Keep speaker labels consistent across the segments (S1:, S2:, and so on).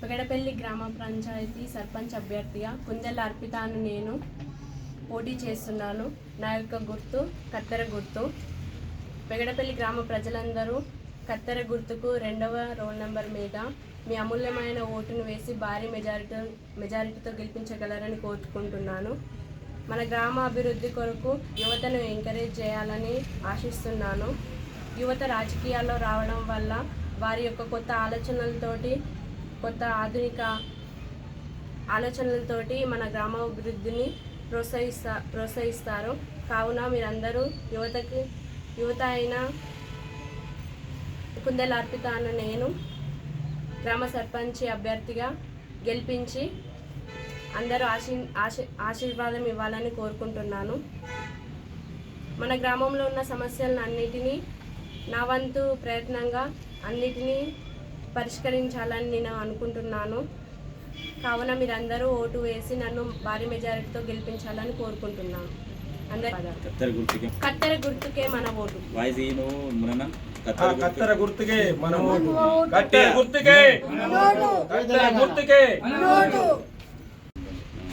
S1: పెగడపల్లి గ్రామ పంచాయతీ సర్పంచ్ అభ్యర్థిగా కుందెల అర్పితాను నేను పోటీ చేస్తున్నాను. నా యొక్క గుర్తు కత్తెర గుర్తు. పెగడపల్లి గ్రామ ప్రజలందరూ కత్తెర గుర్తుకు రెండవ రోల్ నెంబర్ మీద మీ అమూల్యమైన ఓటును వేసి భారీ మెజారిటీ మెజారిటీతో గెలిపించగలరని కోరుకుంటున్నాను. మన గ్రామ అభివృద్ధి కొరకు యువతను ఎంకరేజ్ చేయాలని ఆశిస్తున్నాను. యువత రాజకీయాల్లో రావడం వల్ల వారి యొక్క కొత్త ఆలోచనలతోటి కొత్త ఆధునిక ఆలోచనలతోటి మన గ్రామ అభివృద్ధిని ప్రోత్సహిస్తా ప్రోత్సహిస్తారు. కావున మీరందరూ యువతకి యువత అయిన కుందెలార్పిత అన్న నేను గ్రామ సర్పంచ్ అభ్యర్థిగా గెలిపించి అందరూ ఆశీ ఆశీ ఆశీర్వాదం ఇవ్వాలని కోరుకుంటున్నాను. మన గ్రామంలో ఉన్న సమస్యలను అన్నిటినీ నా వంతు ప్రయత్నంగా అన్నిటినీ పరిష్కరించాలని నేను అనుకుంటున్నాను. కావున మీరందరూ ఓటు వేసి నన్ను భారీ మెజారిటీతో గెలిపించాలని కోరుకుంటున్నాను.
S2: కత్తెర గుర్తుకి.
S1: మన ఓటు.
S2: వాయిస్ ఈను మునన
S3: ఆ కత్తెర గుర్తుకే మన ఓటు. కత్తెర గుర్తుకే. కత్తెర గుర్తుకే.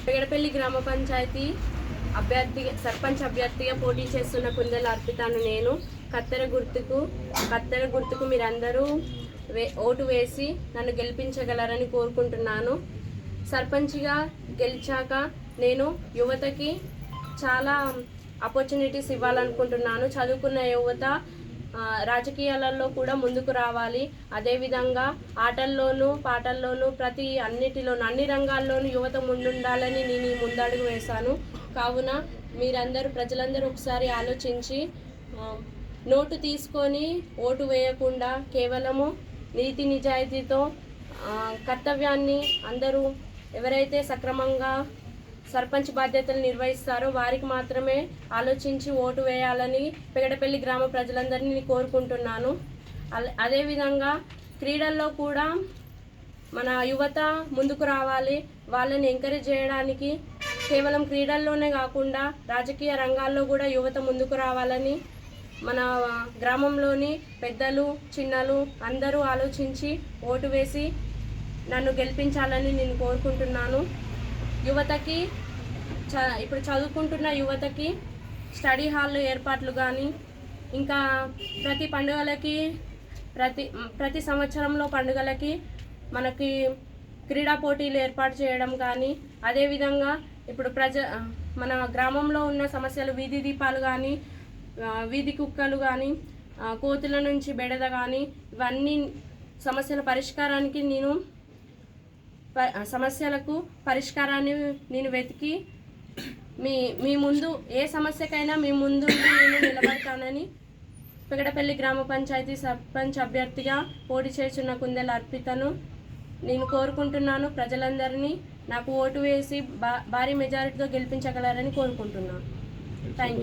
S1: పెగడపల్లి గ్రామ పంచాయతీ అభ్యర్థి సర్పంచ్ అభ్యర్థిగా పోటీ చేస్తున్న కుందెల అర్పితాను నేను. కత్తెర గుర్తుకు కత్తెర గుర్తుకు మీరందరూ వే ఓటు వేసి నన్ను గెలిపించగలరని కోరుకుంటున్నాను. సర్పంచ్గా గెలిచాక నేను యువతకి చాలా ఆపర్చునిటీస్ ఇవ్వాలనుకుంటున్నాను. చదువుకున్న యువత రాజకీయాలలో కూడా ముందుకు రావాలి. అదేవిధంగా ఆటల్లోనూ పాటల్లోనూ ప్రతి అన్నిటిలోనూ అన్ని రంగాల్లోనూ యువత ముందుండాలని నేను ఈ ముందడుగు వేశాను. కావున మీరందరూ ప్రజలందరూ ఒకసారి ఆలోచించి నోటు తీసుకొని ఓటు వేయకుండా కేవలము నీతి నిజాయితీతో కర్తవ్యాన్ని అందరూ ఎవరైతే సక్రమంగా సర్పంచ్ బాధ్యతలు నిర్వహిస్తారో వారికి మాత్రమే ఆలోచించి ఓటు వేయాలని పెగడపల్లి గ్రామ ప్రజలందరినీ కోరుకుంటున్నాను. అదేవిధంగా క్రీడల్లో కూడా మన యువత ముందుకు రావాలి. వాళ్ళని ఎంకరేజ్ చేయడానికి కేవలం క్రీడల్లోనే కాకుండా రాజకీయ రంగాల్లో కూడా యువత ముందుకు రావాలని మన గ్రామంలోని పెద్దలు చిన్నలు అందరూ ఆలోచించి ఓటు వేసి నన్ను గెలిపించాలని నేను కోరుకుంటున్నాను. యువతకి చ ఇప్పుడు చదువుకుంటున్న యువతకి స్టడీ హాల్ ఏర్పాట్లు కానీ ఇంకా ప్రతి పండుగలకి ప్రతి ప్రతి సంవత్సరంలో పండుగలకి మనకి క్రీడా పోటీలు ఏర్పాటు చేయడం కానీ అదేవిధంగా ఇప్పుడు ప్రజ మన గ్రామంలో ఉన్న సమస్యలు వీధి దీపాలు కానీ వీధి కుక్కలు కానీ కోతుల నుంచి బెడద కానీ ఇవన్నీ సమస్యల పరిష్కారానికి నేను సమస్యలకు పరిష్కారాన్ని నేను వెతికి మీ మీ ముందు ఏ సమస్యకైనా మీ ముందు నేను నిలబడతానని పెగడపల్లి గ్రామ పంచాయతీ సర్పంచ్ అభ్యర్థిగా పోటీ చేస్తున్న కుందెల అర్పితను నేను కోరుకుంటున్నాను. ప్రజలందరినీ నాకు ఓటు వేసి భారీ మెజారిటీతో గెలిపించగలరని కోరుకుంటున్నాను. Thank you